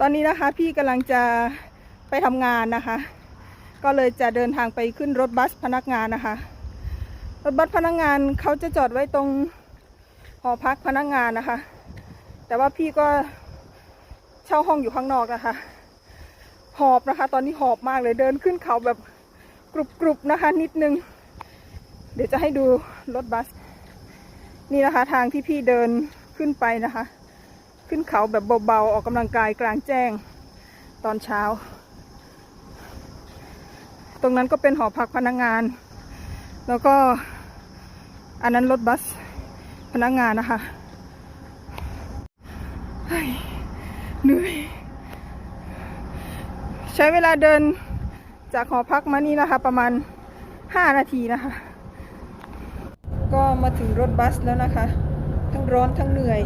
ตอนนี้นะคะพี่กำลังจะไปทำงานนะคะ ก็เลยจะเดินทางไปขึ้นรถบัสพนักงานนะคะ รถบัสพนักงานเขาจะจอดไว้ตรงหอพักพนักงานนะคะ แต่ว่าพี่ก็เช่าห้องอยู่ข้างนอกนะคะ หอบนะคะ ตอนนี้หอบมากเลยเดินขึ้นเขาแบบกรุบๆนะคะ นิดนึง เดี๋ยวจะให้ดูรถบัส นี่นะคะทางที่พี่เดินขึ้นไปนะคะ ขึ้นเขาแบบเบาๆ ออกกำลังกายกลางแจ้งตอนเช้า ตรงนั้นก็เป็นหอพักพนักงาน แล้วก็อันนั้นรถบัสพนักงานนะคะเฮ้ยเหนื่อย ใช้เวลาเดินจากหอพักมานี่นะคะ ประมาณ 5 นาทีนะคะ ก็มาถึงรถบัสแล้วนะคะ ทั้งร้อนทั้งเหนื่อย